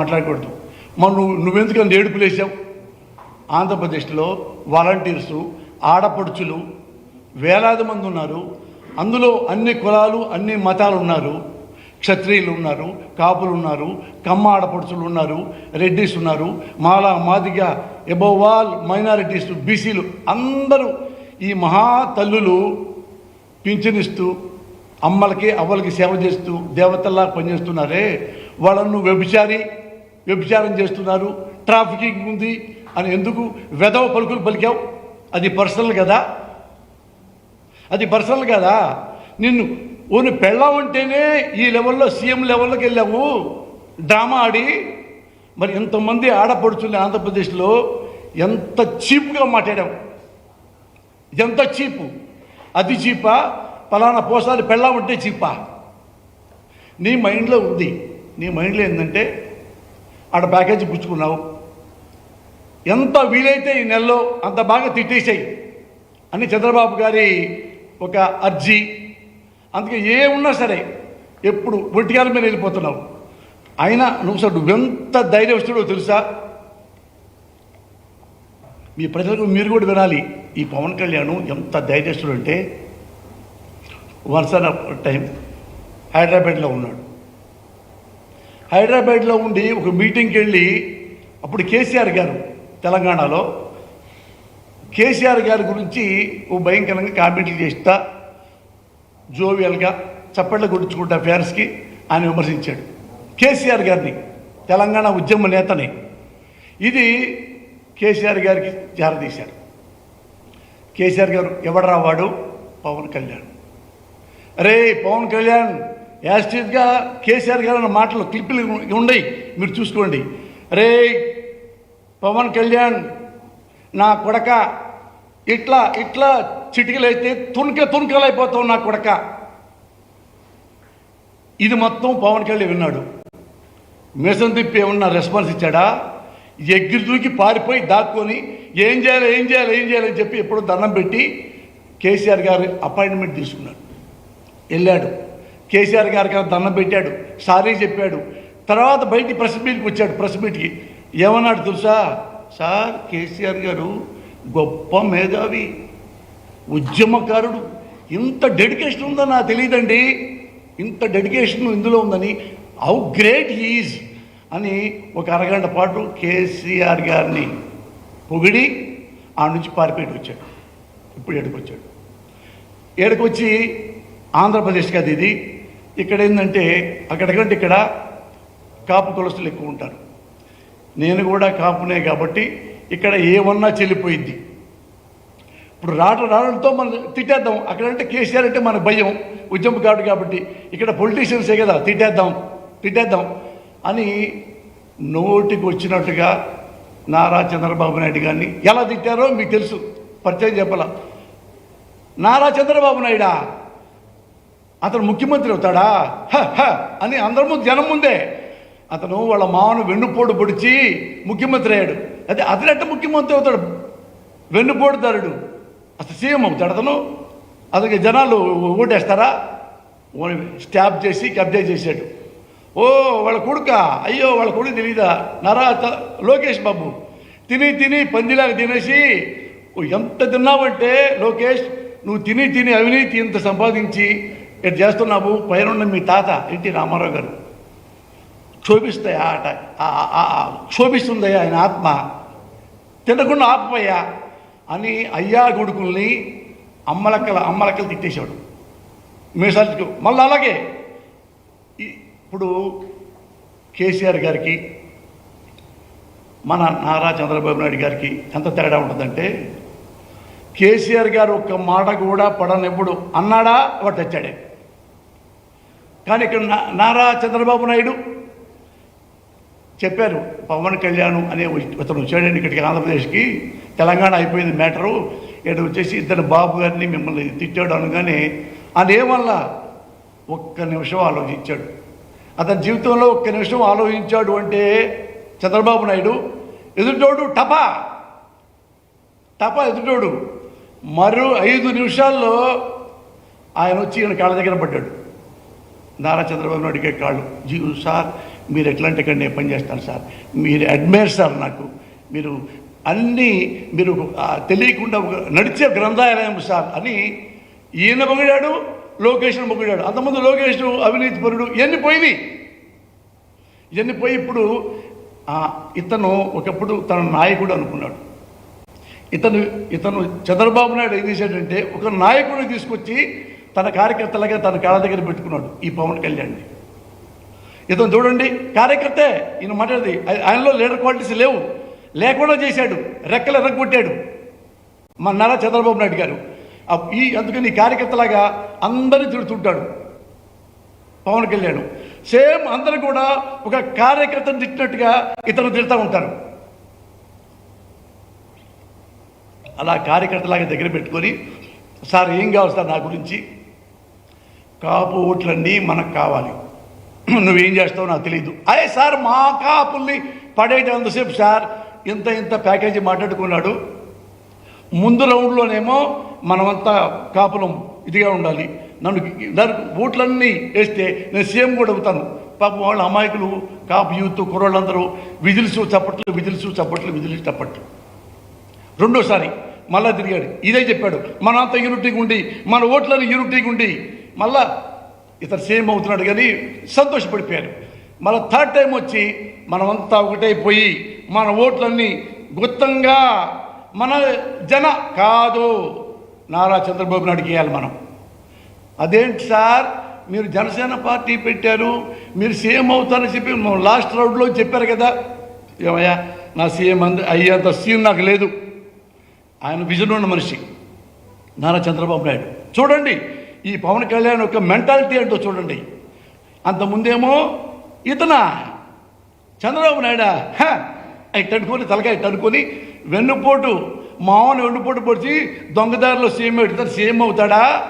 మాట్లాడకూడదు. మనం నువ్వు నువ్వెందుకని ఏడుపులు వేసావు? ఆంధ్రప్రదేశ్లో వాలంటీర్సు ఆడపడుచులు వేలాది మంది ఉన్నారు. అందులో అన్ని కులాలు అన్ని మతాలు ఉన్నారు. క్షత్రియులు ఉన్నారు కాపులు ఉన్నారు కమ్మ ఆడపడుచులు ఉన్నారు రెడ్డిస్ ఉన్నారు మాలా మాదిగ ఎబోవాల్ మైనారిటీస్ బీసీలు అందరూ ఈ మహా తల్లులు పింఛనిస్తూ అమ్మలకి అవ్వలకి సేవ చేస్తూ దేవతల్లా పనిచేస్తున్నారే. వాళ్ళను వ్యభిచారి వ్యభిచారం చేస్తున్నారు ట్రాఫికింగ్ ఉంది అని ఎందుకు వెధవ పలుకులు పలికావు? అది పర్సనల్ కదా? అది పర్సనల్ కదా? నిన్ను ఓని పెళ్ళామంటేనే ఈ లెవెల్లో సీఎం లెవెల్లోకి వెళ్ళావు డ్రామా ఆడి. మరి ఎంతమంది ఆడపడుచుల్ని ఆంధ్రప్రదేశ్లో ఎంత చీప్గా మాట్లాడావు? ఎంత చీపు? అది చీపా? పలానా పోసారి పెళ్ళామంటే చీపా? నీ మైండ్లో ఉంది. నీ మైండ్లో ఏంటంటే ఆడ ప్యాకేజీ పుచ్చుకున్నావు ఎంత వీలైతే ఈ నెలలో అంత బాగా తిట్టేసాయి అని చంద్రబాబు గారి ఒక అర్జీ. అందుకే ఏ ఉన్నా సరే ఎప్పుడు ఒంటికాల మీద వెళ్ళిపోతున్నావు. అయినా నువ్వు సార్ నువ్వెంత ధైర్యవస్తుడో తెలుసా? మీ ప్రజలకు మీరు కూడా వినాలి ఈ పవన్ కళ్యాణ్ ఎంత ధైర్యస్తుడు అంటే వన్స్ అన్ టైం హైదరాబాద్లో ఉన్నాడు. హైదరాబాద్లో ఉండి ఒక మీటింగ్కి వెళ్ళి అప్పుడు కేసీఆర్ గారు తెలంగాణలో కేసీఆర్ గారి గురించి ఓ భయంకరంగా కామెంట్లు చేస్తా జోవియల్గా చప్పట్లు కొట్టించుకుంటా ఫ్యాన్స్కి ఆయన విమర్శించాడు. కేసీఆర్ గారిని తెలంగాణ ఉద్యమ నేతని. ఇది కేసీఆర్ గారికి జారదీశాడు కేసీఆర్ గారు ఎవడరా వాడు? పవన్ కళ్యాణ్. అరే పవన్ కళ్యాణ్ యాస్టీజ్గా కేసీఆర్ గారు అన్న మాటలు క్లిప్పులు ఉన్నాయి మీరు చూసుకోండి. రే పవన్ కళ్యాణ్ నా కొడక ఇట్లా ఇట్లా చిటికలైతే తుణక తుణకలైపోతావు నా కొడక. ఇది మొత్తం పవన్ కళ్యాణ్ విన్నాడు. మిషన్ తిప్పి ఏమన్నా రెస్పాన్స్ ఇచ్చాడా? ఎగ్గిరి దూకి పారిపోయి దాక్కొని ఏం చేయాలి ఏం చేయాలి ఏం చేయాలని చెప్పి ఎప్పుడో దండం పెట్టి కేసీఆర్ గారు అపాయింట్మెంట్ తీసుకున్నాడు వెళ్ళాడు. కేసీఆర్ గారికి దండం పెట్టాడు సారీ చెప్పాడు. తర్వాత బయటికి ప్రెస్ మీట్కి వచ్చాడు ప్రెస్ మీట్కి ఏమన్నాడు తెలుసా? సార్ కేసీఆర్ గారు గొప్ప మేధావి ఉద్యమకారుడు. ఇంత డెడికేషన్ ఉందో నాకు తెలియదండి. ఇంత డెడికేషన్ ఇందులో ఉందని హౌ గ్రేట్ హీజ్ అని ఒక అరగంట పాటు కేసీఆర్ గారిని పొగిడి ఆ నుంచి పారిపోయి వచ్చాడు. ఇప్పుడు ఎడుకొచ్చాడు ఏడకొచ్చి ఆంధ్రప్రదేశ్ కదా ఇది. ఇక్కడ ఏంటంటే అక్కడికంటే ఇక్కడ కాపు కులస్తులు ఎక్కువ ఉంటారు నేను కూడా కాపునే కాబట్టి ఇక్కడ ఏమన్నా చెల్లిపోయింది ఇప్పుడు రాట రావడంతో మనం తిట్టేద్దాం. అక్కడంటే కేసీఆర్ అంటే మన భయం. ఉద్యమకారుడు కాబట్టి ఇక్కడ పొలిటీషియన్సే కదా తిట్టేద్దాం తిట్టేద్దాం అని నోటికి వచ్చినట్టుగా నారా చంద్రబాబు నాయుడు గారిని ఎలా తిట్టారో మీకు తెలుసు. పరిచయం చెప్పాల? నారా చంద్రబాబు నాయుడా? అతను ముఖ్యమంత్రి అవుతాడా? హ, హ అని అందరము జనం ముందే. అతను వాళ్ళ మామను వెన్నుపోటు పొడిచి ముఖ్యమంత్రి అయ్యాడు. అదే అతనట్ట ముఖ్యమంత్రి అవుతాడు? వెన్నుపోటుదారుడు అసలు సీఎం అవుతాడు అతను? అతనికి జనాలు ఓటేస్తారా? స్టాప్ చేసి కబ్జా చేశాడు. ఓ వాళ్ళ కొడుక. అయ్యో వాళ్ళ కొడుకు తెలీదా? నరా త- లోకేష్ బాబు. తిని తిని పందిలాగా తినేసి ఓ ఎంత తిన్నావంటే లోకేష్? నువ్వు తిని తిని అవినీతి ఇంత సంపాదించి ఇటు చేస్తున్నావు పైన మీ తాత ఎన్టీ రామారావు గారు. క్షోభిస్తాయా ఆట ఆ- ఆయన ఆత్మ. తినకుండా ఆపయ్యా అని అయ్యా కొడుకుల్ని అమ్మలక్కల అమ్మలక్కలు తిట్టేశాడు. మీసాలకు మళ్ళీ అలాగే. ఇప్పుడు కేసీఆర్ గారికి మన నారా చంద్రబాబు నాయుడు గారికి ఎంత తేడా ఉంటుందంటే కేసీఆర్ గారు ఒక్క మాట కూడా పడనెప్పుడు అన్నాడా వాడు తెచ్చాడే. కానీ ఇక్కడ నా- నారా చంద్రబాబు నాయుడు చెప్పారు పవన్ కళ్యాణ్ అనే ఇతను వచ్చాడండి ఇక్కడికి ఆంధ్రప్రదేశ్కి. తెలంగాణ అయిపోయింది మ్యాటరు. ఇక్కడ వచ్చేసి ఇద్దరు బాబు గారిని మిమ్మల్ని తిట్టాడు అనగానే అదేమల్లా ఒక్క నిమిషం ఆలోచించాడు. అతని జీవితంలో ఒక్క నిమిషం ఆలోచించాడు అంటే చంద్రబాబు నాయుడు ఎదుటోడు టపా. టపా ఎదుటోడు. మరో ఐదు నిమిషాల్లో ఆయన వచ్చి ఈయన కాళ్ళ దగ్గర పడ్డాడు. నారా చంద్రబాబు నాయుడికే కాళ్ళు. జీ సార్ మీరు ఎట్లాంటి ఇక్కడ నేను పనిచేస్తాను సార్? మీరు అడ్మైర్ సార్ నాకు. మీరు అన్నీ మీరు తెలియకుండా నడిచే గ్రంథాలయం సార్ అని ఈయన పొగిడాడు లోకేష్ను పొగిడాడు. అంతకుముందు లోకేష్ అవినీతి పరుడు ఇవన్నీ పోయినాయి. ఇవన్నీ పోయి ఇప్పుడు ఇతను ఒకప్పుడు తన నాయకుడు అనుకున్నాడు. ఇతను ఇతను చంద్రబాబు నాయుడు ఏం చేశాడంటే ఒక నాయకుడిని తీసుకొచ్చి తన కార్యకర్తలుగా తన కాళ్ళ దగ్గర పెట్టుకున్నాడు ఈ పవన్ కళ్యాణ్ ఇతను చూడండి కార్యకర్తే ఈయన మాట్లాడేది ఆయనలో లీడర్ క్వాలిటీస్ లేవు. లేకుండా చేశాడు రెక్కలు ఎర్రగొట్టాడు మా నారా చంద్రబాబు నాయుడు గారు. ఈ అందుకని ఈ కార్యకర్తలాగా అందరిని తిడుతుంటాడు పవన్ కళ్యాణ్. సేమ్ అందరూ కూడా ఒక కార్యకర్తను తిట్టినట్టుగా ఇతను తిడతా ఉంటారు. అలా కార్యకర్తలాగా దగ్గర పెట్టుకొని సార్ ఏం కావాలి సార్ నా గురించి? కాపు ఓట్లన్నీ మనకు కావాలి. నువ్వేం చేస్తావు నాకు తెలియదు అయ్యే సార్ మా కాపుల్ని పడేటంతసేపు సార్ ఇంత ఇంత ప్యాకేజీ మాట్లాడుకున్నాడు. ముందు రౌండ్లోనేమో మనమంతా కాపులం ఇదిగా ఉండాలి. నన్ను దానికి ఓట్లన్నీ వేస్తే నేను సీఎం కూడా అవుతాను. పాపం వాళ్ళ అమాయకులు కాపు యూత్ కుర్రోళ్ళందరూ విజిల్స్ చప్పట్లు విజిల్స్ చప్పట్లు విజిల్స్ చప్పట్లు. రెండోసారి మళ్ళా తిరిగాడు. ఇదే చెప్పాడు. మనంతా యూనిటీగా ఉండి మన ఓట్లను యూనిటీగా ఉండి మళ్ళా ఇతను సేమ్ అవుతున్నాడు కానీ సంతోషపడిపోయారు మళ్ళీ థర్డ్ టైం వచ్చి మనమంతా ఒకటైపోయి మన ఓట్లన్నీ గుత్తంగా మన జన కాదు. నారా చంద్రబాబు నాయుడుకి గేయాలి మనం. అదేంటి సార్? మీరు జనసేన పార్టీ పెట్టారు మీరు సీఎం అవుతారని చెప్పి లాస్ట్ రౌండ్లో చెప్పారు కదా. ఏమయ్యా? నా సీఎం అంద అయ్యేంత సీన్ నాకు లేదు. ఆయన విజన్ ఉన్న మనిషి. నారా చంద్రబాబు నాయుడు. చూడండి ఈ పవన్ కళ్యాణ్ యొక్క మెంటాలిటీ ఏంటో చూడండి. అంతకుముందేమో ఇతన? చంద్రబాబు నాయుడా? అవి ఇట్ట అనుకొని తలకాయ ఇట్ట అనుకొని వెన్నుపోటు మామూలు వెన్నుపోటు పొడిచి దొంగదారిలో సీఎం ఇతను సీఎం అవుతాడా?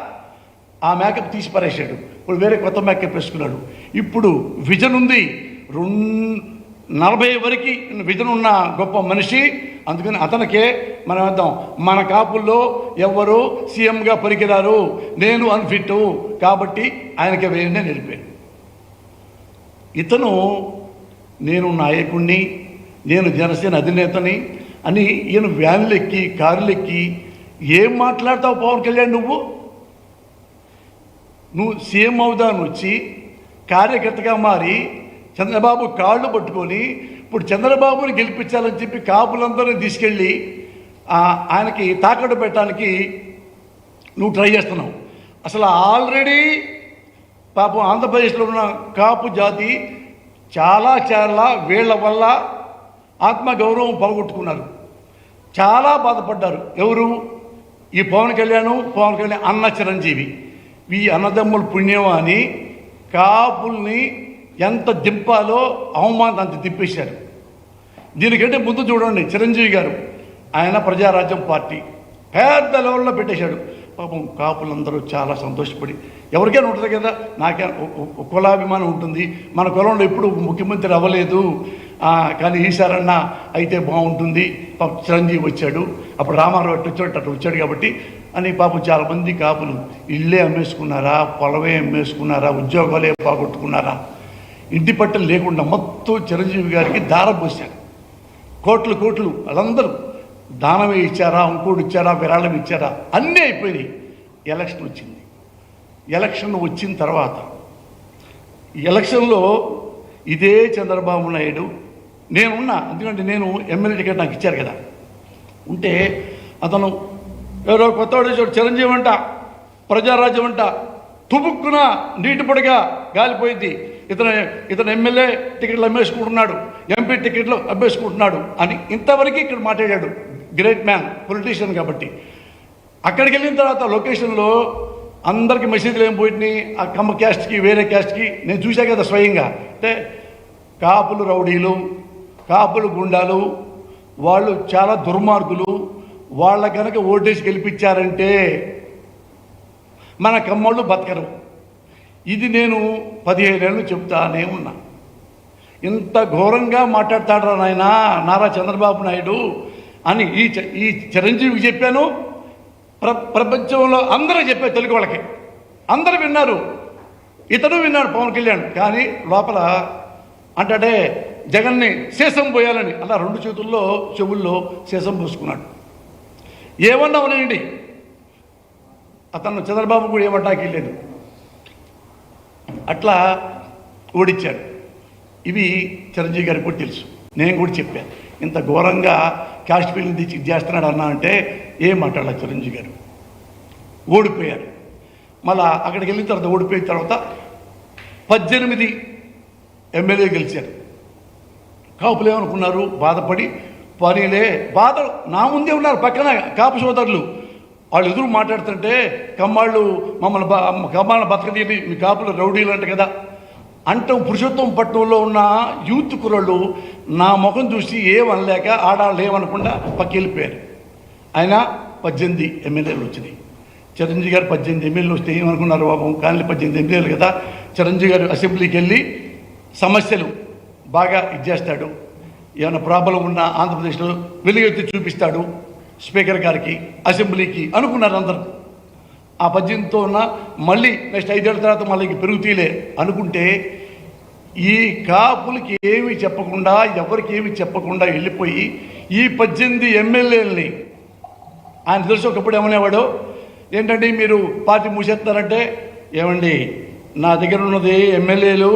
ఆ మేకప్ తీసి పారేశాడు. ఇప్పుడు వేరే కొత్త మేకప్ వేసుకున్నాడు. ఇప్పుడు విజన్ ఉంది. రెండు నలభై వరకు విజన్ ఉన్న గొప్ప మనిషి అందుకని అతనికే మనం అర్థం. మన కాపుల్లో ఎవ్వరు సీఎంగా పనికిరారు నేను అన్ఫిట్ కాబట్టి ఆయనకి వేయండి నిలిపాను ఇతను నేను నాయకుణ్ణి నేను జనసేన అధినేతని అని ఈయన వ్యాన్లు ఎక్కి కార్లు ఎక్కి ఏం మాట్లాడతావు పవన్ కళ్యాణ్ నువ్వు? నువ్వు సీఎం అవుదాను వచ్చి కార్యకర్తగా మారి చంద్రబాబు కాళ్ళు పట్టుకొని ఇప్పుడు చంద్రబాబుని గెలిపించాలని చెప్పి కాపులందరినీ తీసుకెళ్ళి ఆయనకి తాకట్టు పెట్టడానికి నువ్వు ట్రై చేస్తున్నావు. అసలు ఆల్రెడీ పాపం ఆంధ్రప్రదేశ్లో ఉన్న కాపు జాతి చాలా చాలా వీళ్ళ వల్ల ఆత్మగౌరవం పోగొట్టుకున్నారు. చాలా బాధపడ్డారు. ఎవరు? ఈ పవన్ కళ్యాణ్ పవన్ కళ్యాణ్ అన్న చిరంజీవి. ఈ అన్నదమ్ముల పుణ్యం అని కాపుల్ని ఎంత దింపాలో అవమానం అంత దింపేశారు దీనికంటే ముందు చూడండి చిరంజీవి గారు ఆయన ప్రజారాజ్యం పార్టీ. పెద్ద లెవెల్లో పెట్టేశాడు. పాపం కాపులందరూ చాలా సంతోషపడి ఎవరికైనా ఉంటుంది కదా నాకే కులాభిమానం ఉంటుంది. మన కులంలో ఎప్పుడు ముఖ్యమంత్రి అవ్వలేదు. కానీ ఈసారన్నా అయితే బాగుంటుంది. పాపం చిరంజీవి వచ్చాడు. అప్పుడు రామారావు అట్టు వచ్చాడు అట్లా వచ్చాడు కాబట్టి అని పాపం చాలామంది కాపులు ఇల్లే అమ్మేసుకున్నారా పొలమే అమ్మేసుకున్నారా ఉద్యోగాలే పోగొట్టుకున్నారా? ఇంటి పట్టలు లేకుండా మొత్తం చిరంజీవి గారికి దారం పోశారు. కోట్లు కోట్లు వాళ్ళందరూ దానమే ఇచ్చారా ఇంకోటి ఇచ్చారా విరాళం ఇచ్చారా అన్నీ అయిపోయినాయి. ఎలక్షన్ వచ్చింది. ఎలక్షన్ వచ్చిన తర్వాత ఎలక్షన్లో ఇదే చంద్రబాబు నాయుడు నేనున్నా ఎందుకంటే నేను ఎమ్మెల్యే టికెట్ నాకు ఇచ్చారు కదా. ఉంటే అతను ఎవరో కొత్తవాడు వచ్చాడు చిరంజీవి అంట ప్రజారాజ్యం అంట తుపుక్కున నీటి పొడిగా గాలిపోయింది. ఇతను ఇతను ఎమ్మెల్యే టికెట్లు అమ్మేసుకుంటున్నాడు ఎంపీ టికెట్లు అమ్మేసుకుంటున్నాడు అని ఇంతవరకు ఇక్కడ మాట్లాడాడు. గ్రేట్ మ్యాన్ పొలిటీషియన్ కాబట్టి. అక్కడికి వెళ్ళిన తర్వాత లొకేషన్లో అందరికి మెసేజ్లు ఏం పోయినాయి ఆ కమ్మ క్యాస్ట్కి వేరే క్యాస్ట్కి నేను చూసా కదా స్వయంగా. అంటే కాపులు రౌడీలు కాపులు గుండాలు వాళ్ళు చాలా దుర్మార్గులు వాళ్ళ కనుక ఓటేసి గెలిపించారంటే మన కమ్మోళ్ళు బతకరు. ఇది నేను పదిహేడేళ్ళు చెప్తానే ఉన్నా. ఇంత ఘోరంగా మాట్లాడతాడు నాయన నారా చంద్రబాబు నాయుడు అని ఈ ఈ చిరంజీవికి చెప్పాను. ప్ర ప్రపంచంలో అందరూ చెప్పారు తెలుగు వాళ్ళకి. అందరూ విన్నారు. ఇతను విన్నాడు పవన్ కళ్యాణ్. కానీ లోపల అంటే జగన్ని శేషం పోయాలని అలా రెండు చేతుల్లో చెవుల్లో శేషం పోసుకున్నాడు. ఏమన్నా ఉన్నాయండి అతను చంద్రబాబు కూడా ఏమంటాకి లేదు అట్లా ఓడించాడు ఇవి చిరంజీవి గారికి కూడా తెలుసు. నేను కూడా చెప్పాను. ఇంత ఘోరంగా క్యాస్ట్ ఫీలింగ్ తెచ్చి చేస్తున్నాడు అన్నా అంటే ఏం మాట్లాడాలి చిరంజీవి గారు? ఓడిపోయారు. మళ్ళా అక్కడికి వెళ్ళిన తర్వాత ఓడిపోయిన తర్వాత పద్దెనిమిది ఎమ్మెల్యే గెలిచారు. కాపులు ఏమనుకున్నారు? బాధపడి పనిలే బాధ నా ముందే ఉన్నారు పక్కన కాపు సోదరులు. వాళ్ళు ఎదురు మాట్లాడుతుంటే కమ్మాళ్ళు మమ్మల్ని కమ్మాళ్ళ కమ్మాళ్ళని బతకదీని మీ కాపులు రౌడీలు అంట కదా. అంటూ పురుషోత్తం పట్టణంలో ఉన్న యూత్ కుర్రలు నా ముఖం చూసి ఏమనలేక ఆడాళ్ళు ఏమనకుండా పక్క వెళ్ళిపోయారు. ఆయన పద్దెనిమిది ఎమ్మెల్యేలు వచ్చినాయి. చిరంజీవి గారు పద్దెనిమిది ఎమ్మెల్యేలు వస్తే ఏమనుకున్నారు బాబు? కానీ పద్దెనిమిది ఎమ్మెల్యేలు కదా. చిరంజీవి గారు అసెంబ్లీకి వెళ్ళి సమస్యలు బాగా ఇచ్చేస్తాడు ఏమైనా ప్రాబ్లం ఉన్నా ఆంధ్రప్రదేశ్లో వెలుగెత్తి చూపిస్తాడు. స్పీకర్ గారికి అసెంబ్లీకి అనుకున్నారు అందరూ. ఆ పద్యంతో ఉన్న మళ్ళీ నెక్స్ట్ ఐదేళ్ళ తర్వాత మళ్ళీ పెరుగుతీలే అనుకుంటే ఈ కాపులకి ఏమి చెప్పకుండా ఎవరికి ఏమి చెప్పకుండా వెళ్ళిపోయి ఈ పద్దెనిమిది ఎమ్మెల్యేలని ఆయన తెలుసు ఒకప్పుడు ఏమనేవాడు? ఏంటంటే మీరు పార్టీ మూసేస్తారంటే ఏమండి నా దగ్గర ఉన్నది ఎమ్మెల్యేలు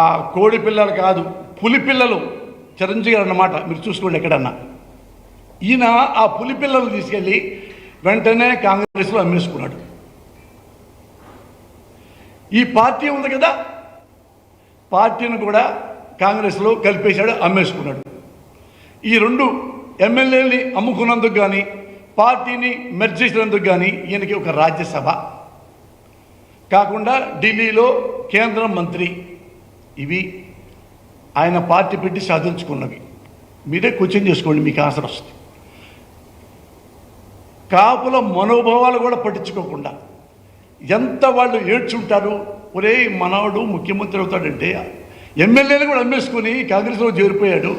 ఆ కోడి పిల్లలు కాదు పులి పిల్లలు చిరంజీవి గారు అన్నమాట. మీరు చూసుకోండి ఎక్కడన్నా. ఈయన ఆ పులి పిల్లలు తీసుకెళ్ళి వెంటనే కాంగ్రెస్లో అమ్మేసుకున్నాడు. ఈ పార్టీ ఉంది కదా పార్టీని కూడా కాంగ్రెస్లో కలిపేశాడు అమ్మేసుకున్నాడు. ఈ రెండు ఎమ్మెల్యేని అమ్ముకున్నందుకు కానీ పార్టీని మెర్జ్ చేసినందుకు కానీ ఈయనకి ఒక రాజ్యసభ. కాకుండా ఢిల్లీలో కేంద్ర మంత్రి. ఇవి ఆయన పార్టీ పెట్టి సాధించుకున్నవి. మీరే క్వశ్చన్ చేసుకోండి మీకు ఆన్సర్ వస్తుంది. కాపుల మనోభావాలు కూడా పట్టించుకోకుండా ఎంత వాళ్ళు ఏడ్చుంటారు? ఒరే మనవాడు ముఖ్యమంత్రి అవుతాడంటే ఎమ్మెల్యేలు కూడా అమ్మేసుకుని కాంగ్రెస్లో చేరిపోయాడు.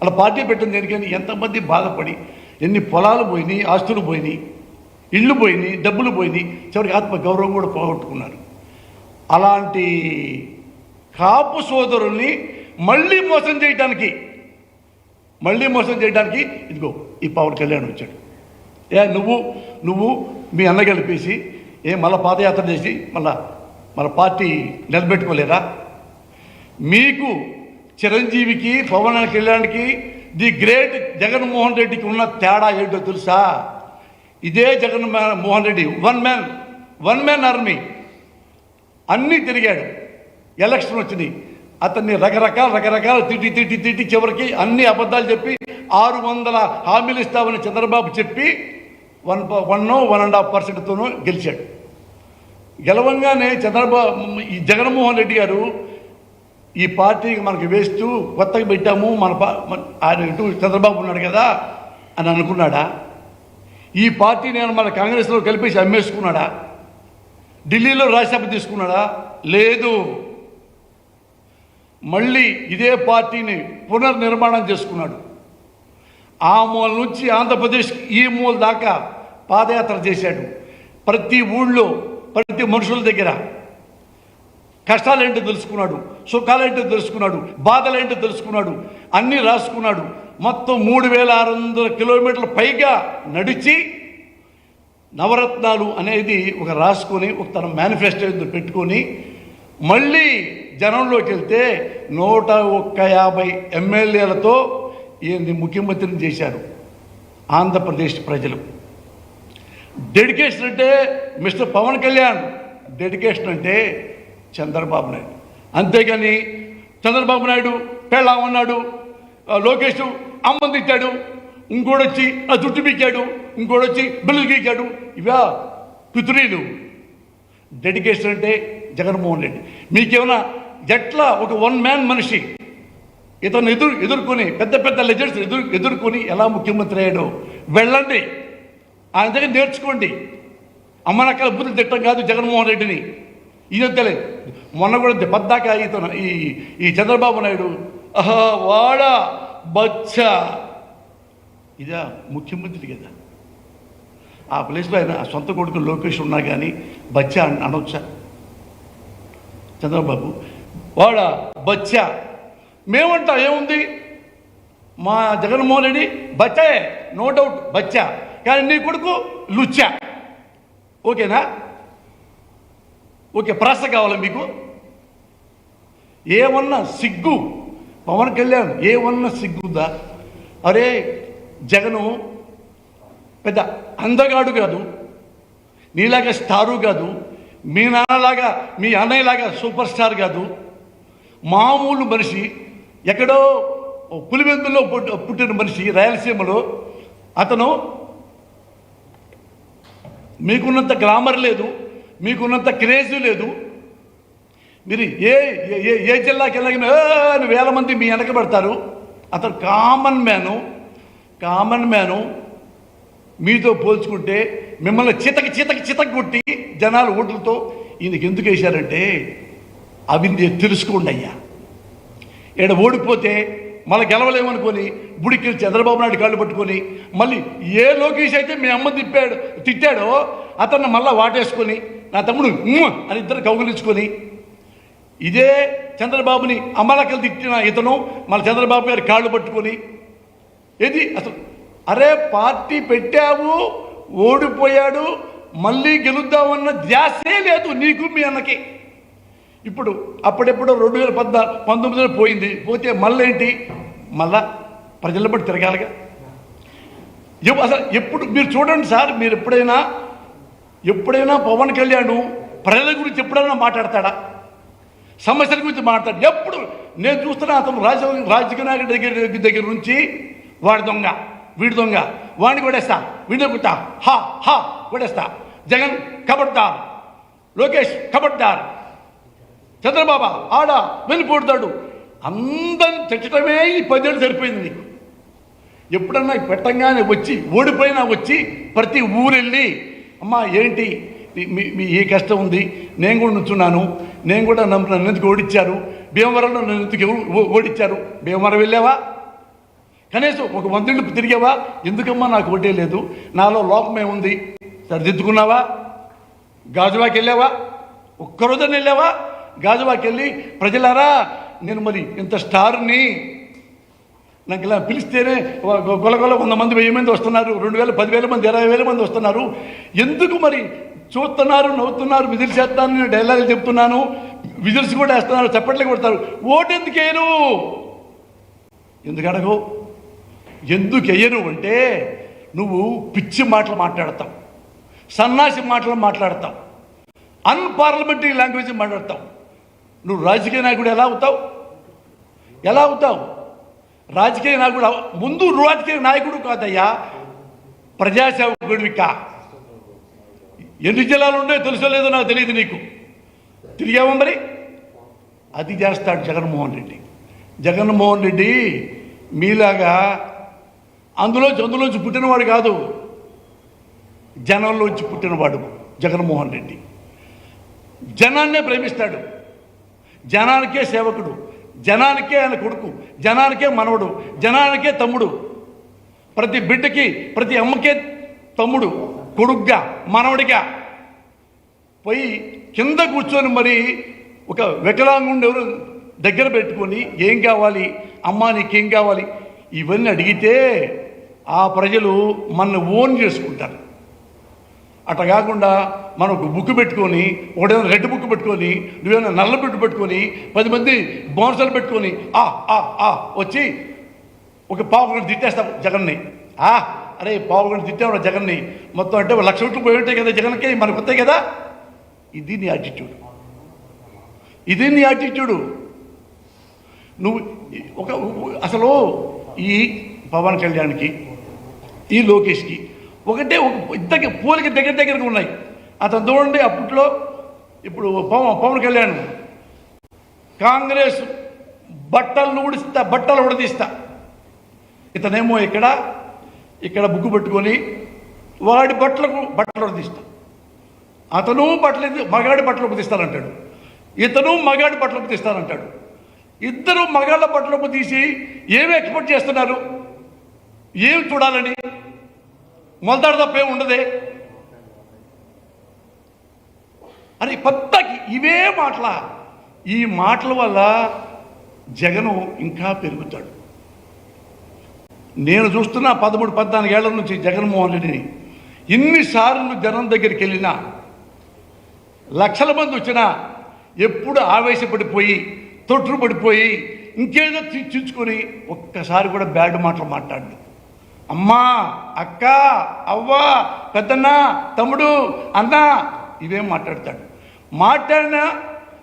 అలా పార్టీ పెట్టిన దేనికని ఎంతమంది బాధపడి ఎన్ని పొలాలు పోయినాయి ఆస్తులు పోయినాయి ఇళ్ళు పోయినాయి డబ్బులు పోయినాయి చివరికి ఆత్మ గౌరవం కూడా పోగొట్టుకున్నారు. అలాంటి కాపు సోదరుల్ని మళ్ళీ మోసం చేయడానికి మళ్ళీ మోసం చేయడానికి ఇదిగో ఈ పవన్ కళ్యాణ్ వచ్చాడు. ఏ నువ్వు నువ్వు మీ అన్న గెలిపేసి ఏ మళ్ళీ పాదయాత్ర చేసి మళ్ళా మన పార్టీ నిలబెట్టుకోలేరా మీకు చిరంజీవికి పవన్ కళ్యాణ్కి ది గ్రేట్ జగన్మోహన్ రెడ్డికి ఉన్న తేడా ఏంటో తెలుసా? ఇదే Jagan Mohan Reddy one man one man army. అన్నీ తిరిగాడు. ఎలక్షన్ వచ్చినాయి అతన్ని రకరకాల రకరకాల తిట్టి తిట్టి తిట్టి చివరికి అన్ని అబద్ధాలు చెప్పి ఆరు వందల హామీలు ఇస్తామని చంద్రబాబు చెప్పి one one one and half పర్సెంట్తోనూ గెలిచాడు. గెలవంగానే చంద్రబాబు ఈ జగన్మోహన్ రెడ్డి గారు ఈ పార్టీకి మనకి వేస్తూ కొత్తగా పెట్టాము మన ఆయన ఇటు చంద్రబాబు ఉన్నాడు కదా అని అనుకున్నాడా? ఈ పార్టీ నేను మన కాంగ్రెస్లో కలిపేసి అమ్మేసుకున్నాడా? ఢిల్లీలో రాజ్యసభ తీసుకున్నాడా? లేదు. మళ్ళీ ఇదే పార్టీని పునర్నిర్మాణం చేసుకున్నాడు. ఆ మూల నుంచి ఆంధ్రప్రదేశ్ ఈ మూల దాకా పాదయాత్ర చేశాడు. ప్రతి ఊళ్ళో ప్రతి మనుషుల దగ్గర కష్టాలేంటో తెలుసుకున్నాడు సుఖాలేంటో తెలుసుకున్నాడు బాధలేంటో తెలుసుకున్నాడు అన్నీ రాసుకున్నాడు. మొత్తం మూడు వేల ఆరు వందల కిలోమీటర్ల పైగా నడిచి నవరత్నాలు అనేది ఒక రాసుకొని ఒక తన మేనిఫెస్టో పెట్టుకొని మళ్ళీ జనంలోకి వెళ్తే నూట ఒక్క యాభై ఎమ్మెల్యేలతో ఈయన్ని ముఖ్యమంత్రిని చేశారు ఆంధ్రప్రదేశ్ ప్రజలు. డెడికేషన్ అంటే మిస్టర్ పవన్ కళ్యాణ్. డెడికేషన్ అంటే చంద్రబాబు నాయుడు. అంతేగాని చంద్రబాబు నాయుడు పెళ్ళామన్నాడు లోకేష్ అమ్మని తిట్టాడు ఇంకోడొచ్చి ఆ జుట్టు పీకాడు ఇంకోడొచ్చి బిల్లు గీకాడు. ఇవా పితురీలు డెడికేషన్ అంటే జగన్మోహన్ రెడ్డి. మీకేమైనా ఎట్లా ఒక వన్ మ్యాన్ మనిషి ఇతను ఎదురు ఎదుర్కొని పెద్ద పెద్ద లెజెండ్స్ ఎదురు ఎదుర్కొని ఎలా ముఖ్యమంత్రి అయ్యాడో. వెళ్ళండి. ఆయన దగ్గర నేర్చుకోండి. అమ్మ నక్కల బుద్ధి తిట్టం కాదు జగన్మోహన్ రెడ్డిని. ఇది తెలియదు మొన్న కూడా పద్దాక ఇతను ఈ ఈ చంద్రబాబు నాయుడు ఆహా వాడా బచ్చా. ఇదా ముఖ్యమంత్రి కదా. ఆ ప్లేస్లో ఆయన సొంత కొడుకు లోకేష్ ఉన్నా కానీ బచ్చా అని అనొచ్చా. చంద్రబాబు వాడా బచ్చా. మేమంటాం ఏముంది? మా జగన్మోహన్ రెడ్డి బచ్చాయే నో డౌట్ బచ్చా. కానీ నీ కొడుకు లుచ్చా. ఓకేనా? ఓకే ప్రాస కావాలా మీకు? ఏమన్నా సిగ్గు? పవన్ కళ్యాణ్ ఏమన్నా సిగ్గుందా? అరే జగను పెద్ద అందగాడు కాదు. నీలాగా స్టారు కాదు. మీ నాన్నలాగా మీ అన్నయ్యలాగా సూపర్ స్టార్ కాదు. మామూలు మనిషి ఎక్కడో పులివెందులో పుట్టిన మనిషి రాయలసీమలో అతను మీకున్నంత గ్లామర్ లేదు మీకున్నంత క్రేజ్ లేదు. మీరు ఏ ఏ- ఏ ఏ జిల్లాకి వెళ్ళగిన అని వేల మంది మీ వెనకబడతారు అతను కామన్ మ్యాను కామన్ మ్యాను మీతో పోల్చుకుంటే మిమ్మల్ని చితకి చితకి చితకి కొట్టి జనాలు ఓట్లతో ఈయనకి ఎందుకు వేశారంటే అవి తెలుసుకోండి అయ్యా. ఈడ ఓడిపోతే మళ్ళీ గెలవలేమనుకొని బుడికి చంద్రబాబు నాయుడు కాళ్ళు పట్టుకొని మళ్ళీ ఏ లోకేష్ అయితే మీ అమ్మ తిప్పాడు తిట్టాడో అతన్ని మళ్ళీ వాటేసుకొని నా తమ్ముడు అని ఇద్దరు కౌగులించుకొని ఇదే చంద్రబాబుని అమలకలు తిట్టిన ఇతను మళ్ళీ చంద్రబాబు గారి కాళ్ళు పట్టుకొని ఏది? అసలు అరే పార్టీ పెట్టావు ఓడిపోయాడు మళ్ళీ గెలుద్దామన్న ధ్యాసే లేదు నీకు మీ అన్నకి. ఇప్పుడు అప్పుడెప్పుడు రెండు వేల పద్నా పంతొమ్మిదిలో పోయింది. పోతే మళ్ళీ ఏంటి మళ్ళా ప్రజల బట్టి తిరగాలిగా. అసలు ఎప్పుడు మీరు చూడండి సార్ మీరు ఎప్పుడైనా ఎప్పుడైనా పవన్ కళ్యాణ్ ప్రజల గురించి ఎప్పుడైనా మాట్లాడతాడా? సమస్యల గురించి మాట్లాడు ఎప్పుడు? నేను చూస్తున్నా అతను రాజ రాజకీయ నాయకుడి దగ్గర దగ్గర నుంచి వాడి దొంగ వీడి దొంగ. వాడిని కొడేస్తా వీడిని కొట్టా హా హా కొడేస్తా. జగన్ కబడ్దార్. లోకేష్ కబడ్దార్. చంద్రబాబు ఆడ వెళ్ళిపోతాడు అందరిని తెచ్చటమే ఈ పదేళ్ళు సరిపోయింది నీకు. ఎప్పుడన్నా పెట్టంగానే వచ్చి ఓడిపోయినా వచ్చి ప్రతి ఊరెళ్ళి అమ్మా ఏంటి? మీ- మీ ఏ కష్టం ఉంది. నేను కూడా నుంచున్నాను. నేను కూడా నన్ను ఎందుకు ఓడిచ్చారు? భీమవరంలో నన్ను ఎందుకు ఓడిచ్చారు? భీమవరం వెళ్ళావా? కనీసం ఒక వందిళ్ళు తిరిగావా? ఎందుకమ్మా నాకు ఓటే లేదు? నాలో లోపం ఏముంది సరిదిద్దుకున్నావా? గాజువాకి వెళ్ళావా? ఒక్కరోజు వెళ్ళావా? గాజువాకి వెళ్ళి ప్రజలారా నేను మరి ఇంత స్టార్ని నాకు ఇలా పిలిస్తేనే గొలగొల వంద మంది వెయ్యి మంది వస్తున్నారు రెండు వేల పదివేల మంది ఇరవై వేల మంది వస్తున్నారు. ఎందుకు మరి చూస్తున్నారు నవ్వుతున్నారు విజిల్స్ చేస్తాను నేను డైలాగులు చెప్తున్నాను విజిల్స్ కూడా వేస్తున్నారు చప్పట్లు కొడతారు. ఓటు ఎందుకు వేయరు? ఎందుకు అడగవు? ఎందుకు వేయరు అంటే నువ్వు పిచ్చి మాటలు మాట్లాడతావు సన్నాసి మాటలు మాట్లాడతావు అన్పార్లమెంటరీ లాంగ్వేజ్ మాట్లాడతావు. నువ్వు రాజకీయ నాయకుడు ఎలా అవుతావు? ఎలా అవుతావు? రాజకీయ నాయకుడు ముందు రాజకీయ నాయకుడు కాదయ్యా ప్రజాసేవకుడివి కా. ఎన్ని జిల్లాలు ఉన్నాయో తెలుసో లేదో నాకు తెలియదు నీకు. తిరిగావా మరి? అది చేస్తాడు జగన్మోహన్ రెడ్డి. జగన్మోహన్ రెడ్డి మీలాగా అందులోంచి అందులోంచి పుట్టినవాడు కాదు జనంలోంచి పుట్టినవాడు జగన్మోహన్ రెడ్డి. జనాన్నే ప్రేమిస్తాడు. జనానికే సేవకుడు జనానికే ఆయన కొడుకు జనానికే మనవడు జనానికే తమ్ముడు. ప్రతి బిడ్డకి ప్రతి అమ్మకే తమ్ముడు కొడుగ్గా మనవడిగా. పోయి కింద కూర్చొని మరి ఒక వికలాంగుండి ఎవరు దగ్గర పెట్టుకొని ఏం కావాలి అమ్మా నీకేం కావాలి ఇవన్నీ అడిగితే ఆ ప్రజలు మన ఓన్ చేసుకుంటారు. అట్లా కాకుండా మనం ఒక బుక్ పెట్టుకొని ఒకటేమైనా రెడ్ బుక్ పెట్టుకొని నువ్వేమైనా నల్ల బుక్ పెట్టుకొని పది మంది బోనసాలు పెట్టుకొని ఆ ఆ ఆ వచ్చి ఒక పావు గంట తిట్టేస్తాం జగన్ని. ఆ అరే పావు గంట జగన్ని. మొత్తం అంటే లక్ష రూపాయలు పోయి ఉంటాయి కదా జగన్కి మనకు వస్తాయి కదా? ఇది నీ యాటిట్యూడ్ ఇది నీ యాటిట్యూడు నువ్వు ఒక అసలు ఈ పవన్ కళ్యాణ్కి ఈ లోకేష్కి ఒకటే ఒక ఇద్దరికి పోలికి దగ్గర దగ్గరకు ఉన్నాయి. అతను చూడండి అప్పట్లో ఇప్పుడు పవన్ పవన్ కళ్యాణ్. కాంగ్రెస్ బట్టలు ఉడిస్తా బట్టలు ఉడదీస్తా. ఇతనేమో ఇక్కడ ఇక్కడ బుక్కు పెట్టుకొని వాడి బట్టలకు బట్టలు ఉడదీస్తా. అతను బట్టలు మగాడి బట్టలు ఉపతిస్తానంటాడు ఇతను మగాడి బట్టలు ఉపతిస్తానంటాడు ఇద్దరు మగాళ్ళ బట్టలు తీసి ఏమి ఎక్స్పెక్ట్ చేస్తున్నారు? ఏం చూడాలని? మొదటి తప్పే ఉండదే? అని కొత్తకి ఇవే మాటల. ఈ మాటల వల్ల జగను ఇంకా పెరుగుతాడు. నేను చూస్తున్న పదమూడు పద్నాలుగేళ్ళ నుంచి జగన్మోహన్ రెడ్డిని ఇన్నిసార్లు జనం దగ్గరికి వెళ్ళినా లక్షల మంది వచ్చినా ఎప్పుడు ఆవేశపడిపోయి తొట్టుపడిపోయి ఇంకేదో తీర్చుకొని ఒక్కసారి కూడా బ్యాడ్ మాటలు మాట్లాడు అమ్మా అక్క అవ్వ పెద్దన్న తమ్ముడు అన్న ఇవేం మాట్లాడతాడు. మాట్లాడినా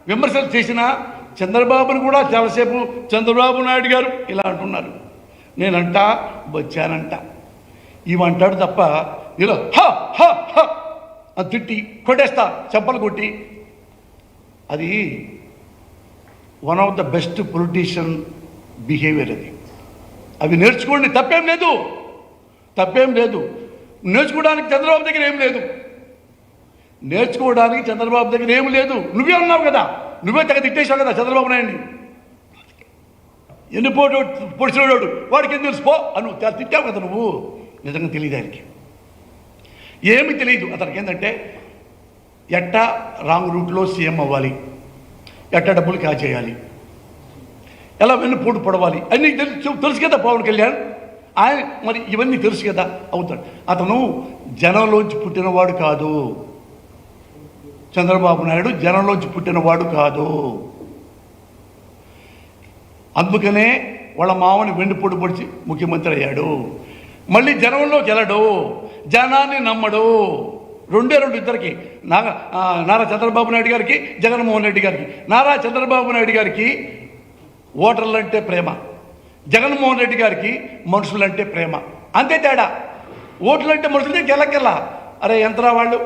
విమర్శలు చేసిన చంద్రబాబును కూడా చాలాసేపు చంద్రబాబు నాయుడు గారు ఇలా అంటున్నారు. నేనంట వచ్చానంట ఇవంటాడు తప్ప ఇలా హ హ హ అని తిట్టి కొట్టేస్తా చెప్పలు కొట్టి. అది one of the best politician behaviour అది. అవి నేర్చుకోండి తప్పేం లేదు. తప్పేం లేదు. నేర్చుకోవడానికి చంద్రబాబు దగ్గర ఏం లేదు. నేర్చుకోవడానికి చంద్రబాబు దగ్గర ఏం లేదు. నువ్వే ఉన్నావు కదా. నువ్వే తెగ తిట్టేశావు కదా చంద్రబాబు నాయుడిని. ఎన్ని పోటీ పొడిచినోడు. వాడికి ఎందుకు తెలుసు? పో అను. తిట్టావు కదా నువ్వు. నిజంగా తెలియదు ఆయనకి. ఏమి తెలియదు. అతనికి ఏంటంటే ఎట్టా రాంగ్ రూట్లో సీఎం అవ్వాలి. ఎట్టా డబ్బులు క్యాచ్ చేయాలి. ఎలా వెళ్ళి వెన్నుపోటు పొడవాలి. అన్నీ తెలుసు. తెలుసు కదా పవన్ కళ్యాణ్. ఆయన మరి ఇవన్నీ తెలుసు కదా అవుతాడు. అతను జనంలోంచి పుట్టినవాడు కాదు. చంద్రబాబు నాయుడు జనంలోంచి పుట్టినవాడు కాదు. అందుకనే వాళ్ళ మామని వెండిపొడి పొడిచి ముఖ్యమంత్రి అయ్యాడు. మళ్ళీ జనంలో గెలడు జనాన్ని నమ్మడు. రెండే రెండు ఇద్దరికి. నారా నారా చంద్రబాబు నాయుడు గారికి జగన్మోహన్ రెడ్డి గారికి. నారా చంద్రబాబు నాయుడు గారికి ఓటర్లంటే ప్రేమ. జగన్మోహన్ రెడ్డి గారికి మనుషులంటే ప్రేమ. అంతే తేడా. ఓట్లంటే మనుషులంటే గెలకెల్ల. అరే ఎంతరా వాళ్ళు?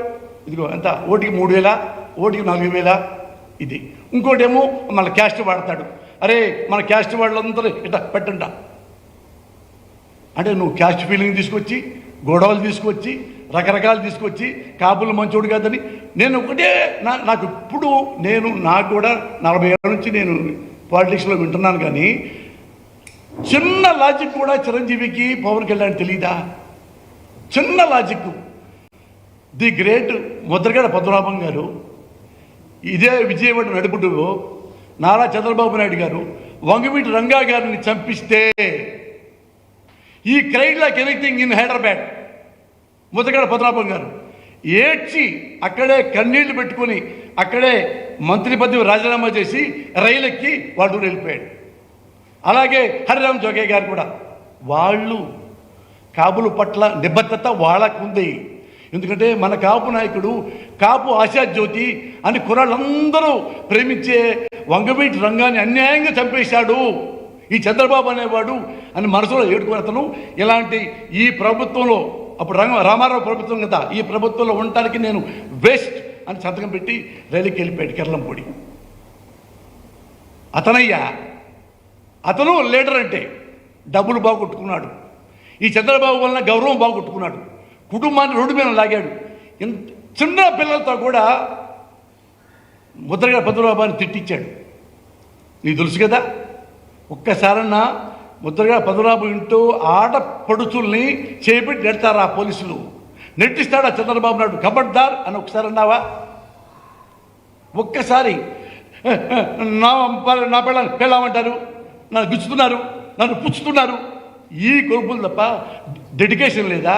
ఇదిగో ఎంత? ఓటికి మూడు వేల? ఓటికి నాలుగు వేల? ఇది. ఇంకోటేమో మన క్యాస్ట్ వాడతాడు. అరే మన క్యాస్ట్ వాళ్ళందరూ ఇట్లా పెట్టంట అంటే నువ్వు క్యాస్ట్ ఫీలింగ్ తీసుకొచ్చి గొడవలు తీసుకొచ్చి రకరకాలు తీసుకొచ్చి కాపులు మంచోడు కాదని నేను ఒకటే నా నాకు ఇప్పుడు నేను నాకు కూడా నలభై ఏళ్ళ నుంచి నేను పాలిటిక్స్లో వింటున్నాను కానీ చిన్న లాజిక్ కూడా చిరంజీవికి పవన్ కళ్యాణ్ తెలీదా? చిన్న logic. The great Mudragada Padmanabham garu ఇదే విజయవాడ నడుపుతూ నారా చంద్రబాబు నాయుడు గారు వంగవీటి రంగా గారిని చంపిస్తే ఈ cried like anything in Hyderabad. Mudragada Padmanabham garu ఏడ్చి అక్కడే కన్నీళ్ళు పెట్టుకొని అక్కడే మంత్రి పదవి రాజీనామా చేసి రైలు ఎక్కి వెళ్ళిపోయాడు. అలాగే హరిరామ్ జోగే గారు కూడా. వాళ్ళు కాపుల పట్ల నిబద్ధత వాళ్ళకుంది. ఎందుకంటే మన కాపు నాయకుడు కాపు ఆశాజ్యోతి అని కుర్రాళ్ళందరూ ప్రేమించే వంగవీటి రంగాన్ని అన్యాయంగా చంపేశాడు. ఈ చంద్రబాబు అనేవాడు అని మనసులో ఏడుకుని అతను ఇలాంటి ఈ ప్రభుత్వంలో అప్పుడు రంగ రామారావు ప్రభుత్వం కదా ఈ ప్రభుత్వంలో ఉండటానికి నేను వేస్ట్ అని సంతకం పెట్టి రైలుకి వెళ్ళిపోయాడు కెరళంపొడి అతనయ్యా అతను లీడర్ అంటే డబ్బులు బాగొట్టుకున్నాడు ఈ చంద్రబాబు వలన గౌరవం బాగొట్టుకున్నాడు కుటుంబాన్ని రోడ్డు మీద లాగాడు. ఇంత చిన్న పిల్లలతో కూడా ముద్రగడ పద్మనాభాన్ని తిట్టించాడు. నీకు తెలుసు కదా ఒక్కసారన్నా ముద్రగడ పద్మనాభం ఇంటూ ఆడపడుచుల్ని చేపెట్టి నెడతారు ఆ పోలీసులు. నెట్టిస్తాడా చంద్రబాబు నాయుడు. కబడ్దార్ అని ఒకసారి అన్నావా ఒక్కసారి నా నా పిల్ల పెళ్ళామంటారు నన్ను గుచ్చుతున్నారు నన్ను పుచ్చుతున్నారు. ఈ కొరుపులు తప్ప డెడికేషన్ లేదా?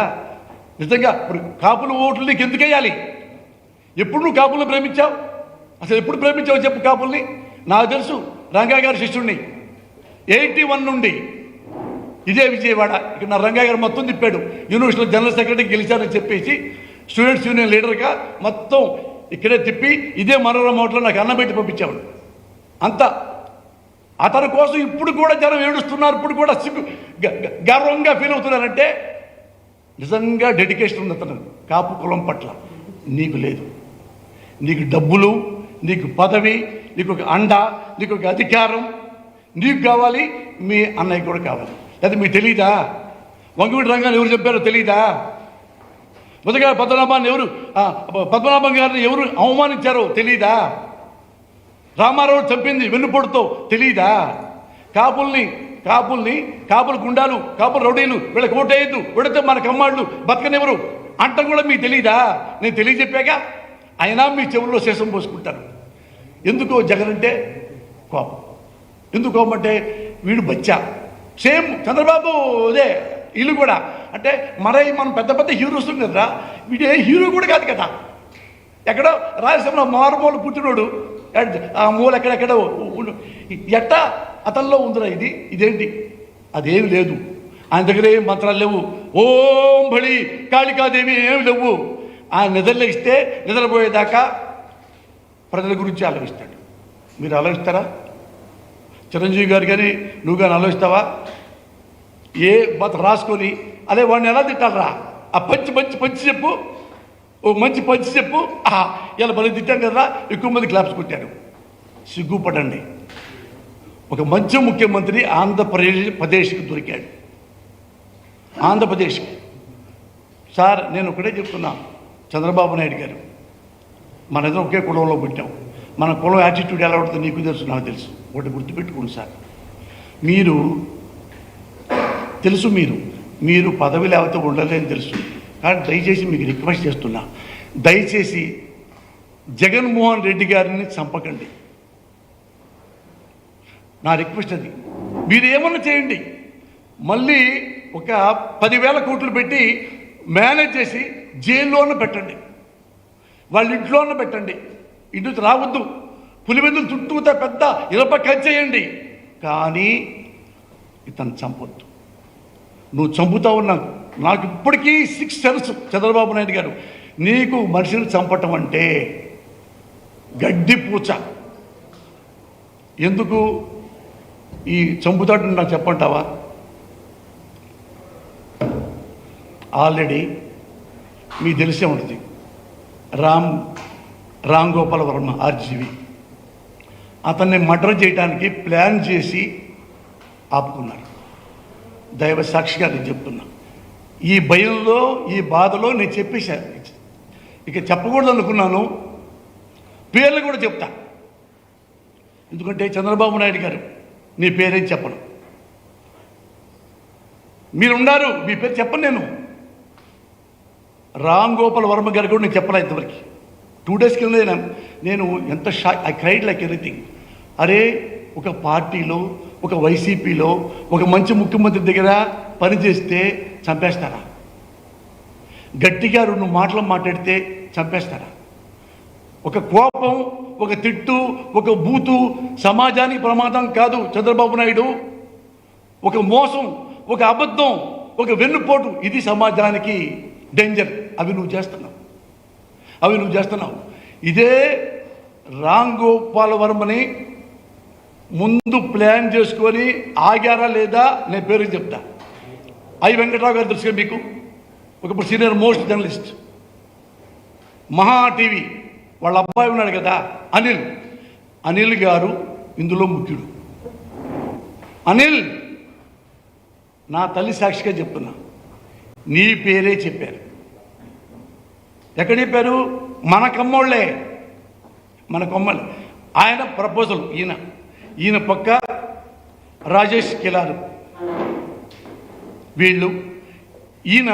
నిజంగా ఇప్పుడు కాపుల ఓట్లు నీకు ఎందుకు వేయాలి? ఎప్పుడు నువ్వు కాపులను ప్రేమించావు? అసలు ఎప్పుడు ప్రేమించావు చెప్పు కాపుల్ని? నాకు తెలుసు రంగా గారి శిష్యుణ్ణి. ఎయిటీ వన్ నుండి ఇదే విజయవాడ. ఇక్కడ నా రంగా గారు మొత్తం తిప్పాడు. యూనివర్సిటీలో జనరల్ సెక్రటరీ గెలిచారని చెప్పేసి స్టూడెంట్స్ యూనియన్ లీడర్గా మొత్తం ఇక్కడే తిప్పి ఇదే మనోరమ హోటల్లో నాకు అన్నం పెట్టి పంపించాడు అంత అతని కోసం ఇప్పుడు కూడా జనం ఏడుస్తున్నారు ఇప్పుడు కూడా సిగ్గు గర్వంగా ఫీల్ అవుతున్నారంటే నిజంగా డెడికేషన్ ఉంది అతను. కాపు కులం పట్ల నీకు లేదు. నీకు డబ్బులు నీకు పదవి నీకు ఒక అండ నీకు ఒక అధికారం నీకు కావాలి మీ అన్నయ్య కూడా కావాలి. లేదా మీకు తెలీదా? వంగవీటి రంగాన్ని ఎవరు చెప్పారో తెలీదా? మొదటిగా పద్మనాభాన్ని ఎవరు పద్మనాభం గారిని ఎవరు అవమానించారో తెలీదా? రామారావు చంపింది వెన్నుపొడుతో తెలీదా? కాపుల్ని కాపుల్ని కాపుల గుండాలు కాపుల రౌడీలు వీళ్ళకి ఓటేయద్దు వీడితే మన కమ్మాళ్ళు బతకనివ్వరు. అంట కూడా మీకు తెలీదా? నేను తెలియజెప్పాక అయినా మీ చెవుల్లో శేషం పోసుకుంటారు. ఎందుకో జగన్ అంటే కోపం. ఎందుకు కోపమంటే వీడు బచ్చా. సేమ్ చంద్రబాబు అదే వీళ్ళు కూడా. అంటే మరై మనం పెద్ద పెద్ద హీరోస్ కదరా? కదా వీడే హీరో కూడా కాదు కదా. ఎక్కడో రాయలసీమలో మారుమూల పుట్టినోడు ఆ మూల ఎక్కడెక్కడ ఎట్టా? అతనిలో ఉందిరా ఇది. ఇదేంటి? అదేమి లేదు. ఆయన దగ్గర ఏం మంత్రాలు లేవు. ఓం భళి కాళికాదేవి ఏమి లేవు. ఆయన నిద్రలేస్తే నిద్రపోయేదాకా ప్రజల గురించి ఆలోచిస్తాడు. మీరు ఆలోచిస్తారా? చిరంజీవి గారు కానీ నువ్వు కానీ ఆలోచిస్తావా? ఏ బత రాసుకొని అదే వాడిని ఎలా తిట్టాలరా? ఆ పంచి పంచి పంచి చెప్పు. ఓ మంచి పంచి చెప్పు. ఆహా ఇలా బలి తిట్టాం కదా ఎక్కువ మంది క్లాప్స్ కొట్టారు. సిగ్గుపడండి. ఒక మంచి ముఖ్యమంత్రి ఆంధ్రప్రదేశ్ ప్రదేశ్కి దొరికాడు. ఆంధ్రప్రదేశ్కి. సార్ నేను ఒకటే చెప్తున్నా. చంద్రబాబు నాయుడు గారు మన ఒకే కులంలో పుట్టాం. మన కులం యాటిట్యూడ్ ఎలా ఉంటుందో నీకు తెలుసు నాకు తెలుసు. ఒకటి గుర్తుపెట్టుకోండి సార్. మీరు తెలుసు మీరు. మీరు పదవి లేకపోతే ఉండలేని తెలుసు. కానీ దయచేసి మీకు రిక్వెస్ట్ చేస్తున్నా. దయచేసి జగన్మోహన్ రెడ్డి గారిని చంపకండి. నా రిక్వెస్ట్ అది. మీరు ఏమన్నా చేయండి. మళ్ళీ ఒక పదివేల కోట్లు పెట్టి మేనేజ్ చేసి జైల్లోనే పెట్టండి. వాళ్ళ ఇంట్లోనే పెట్టండి. ఇంటికి రావద్దు. పులివెందులు చుట్టూతా పెద్ద ఇరప కంచేయండి కానీ ఇతను చంపొద్దు. నువ్వు చంపుతావు నాకు. నాకు ఇప్పటికీ సిక్స్ తెలుసు చంద్రబాబు నాయుడు గారు. నీకు మనిషిని చంపటం అంటే గడ్డి పూచ. ఎందుకు? ఈ చంపుతాడు నాకు చెప్పంటావా? ఆల్రెడీ మీ తెలిసే ఉంటుంది. రామ్ రామ్ గోపాల్ వర్మ ఆర్జీవి. అతన్ని మర్డర్ చేయడానికి ప్లాన్ చేసి ఆపుకున్నారు. దైవ సాక్షిగా నేను చెప్తున్నా. ఈ భయంలో ఈ బాధలో నేను చెప్పేశా. ఇక చెప్పకూడదు అనుకున్నాను. పేర్లు కూడా చెప్తా. ఎందుకంటే చంద్రబాబు నాయుడు గారు నీ పేరేం చెప్పను. మీరు ఉన్నారు మీ పేరు చెప్పను నేను. రామ్ గోపాల్ వర్మ గారు కూడా నేను చెప్పలే ఇంతవరకు. టూ డేస్ కింద నేను- ఎంత షా ఐ క్రైడ్ లైక్ ఎనీథింగ్ అరే ఒక పార్టీలో ఒక వైసీపీలో ఒక మంచి ముఖ్యమంత్రి దగ్గర పనిచేస్తే చంపేస్తారా? గట్టిగా రెండు మాటలు మాట్లాడితే చంపేస్తారా? ఒక కోపం ఒక తిట్టు ఒక బూతు సమాజానికి ప్రమాదం కాదు చంద్రబాబు నాయుడు. ఒక మోసం ఒక అబద్ధం ఒక వెన్నుపోటు ఇది సమాజానికి డేంజర్ అవి నువ్వు చేస్తున్నావు. అవి నువ్వు చేస్తున్నావు. ఇదే రామ్ గోపాల్ వర్మని ముందు ప్లాన్ చేసుకొని ఆగారా లేదా? నేను పేరు చెప్తా. ఐ వెంకటరావు గారు తెలుసుగా మీకు ఒకప్పుడు senior most journalist. Maha TV వాళ్ళ అబ్బాయి ఉన్నాడు కదా అనిల్. అనిల్ గారు ఇందులో ముఖ్యుడు. అనిల్ నా తల్లి సాక్షిగా చెప్తున్నా. నీ పేరే చెప్పారు. ఎక్కడ చెప్పారు? మన కమ్మోళ్ళే. మన కొమ్మలు. ఆయన ప్రపోజల్ ఈయన. ఈయన పక్క రాజేష్ కిలారు. వీళ్ళు. ఈయన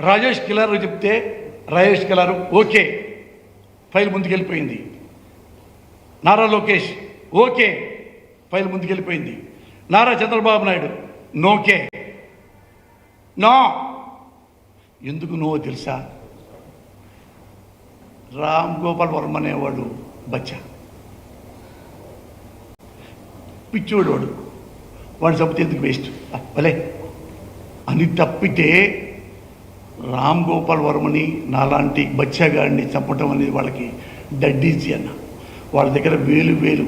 రాజేష్ కిలారు చెప్తే రాజేష్ కిలారు ఓకే ఫైల్ ముందుకెళ్ళిపోయింది. నారా లోకేష్ ఓకే ఫైల్ ముందుకెళ్ళిపోయింది. నారా చంద్రబాబు నాయుడు నోకే. నో. ఎందుకు నో తెలుసా? రామ్ గోపాల్ వర్మ అనేవాడు బచ్చా. పిచ్చోడు వాడు వాడు చంపితే ఎందుకు వేస్ట్? భలే. అని తప్పితే రామ్ గోపాల్ వర్మని నాలాంటి బచ్చగాడిని చంపటం అనేది వాళ్ళకి డడ్డీజీ అన్న. వాళ్ళ దగ్గర వేలు వేలు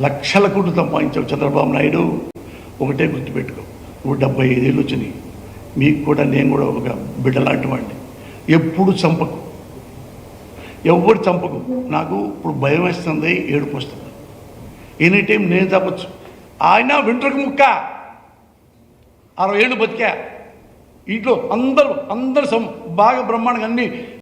లక్షల కోట్లు సంపాదించావు చంద్రబాబు నాయుడు. ఒకటే గుర్తుపెట్టుకో నువ్వు డెబ్బై ఐదేళ్ళు వచ్చినాయి. మీకు కూడా నేను కూడా ఒక బిడ్డలాంటి వాడిని. ఎప్పుడు చంపకు. ఎవరు చంపకు. నాకు ఇప్పుడు భయం వేస్తుంది ఏడుపు వస్తుంది. ఎనీ టైం నేను చంపచ్చు. ఆయన వింటర్కు ముక్క. అరవై ఏళ్ళు బతికా. ఇంట్లో అందరూ అందరు సం బాగా బ్రహ్మాండంగా అన్ని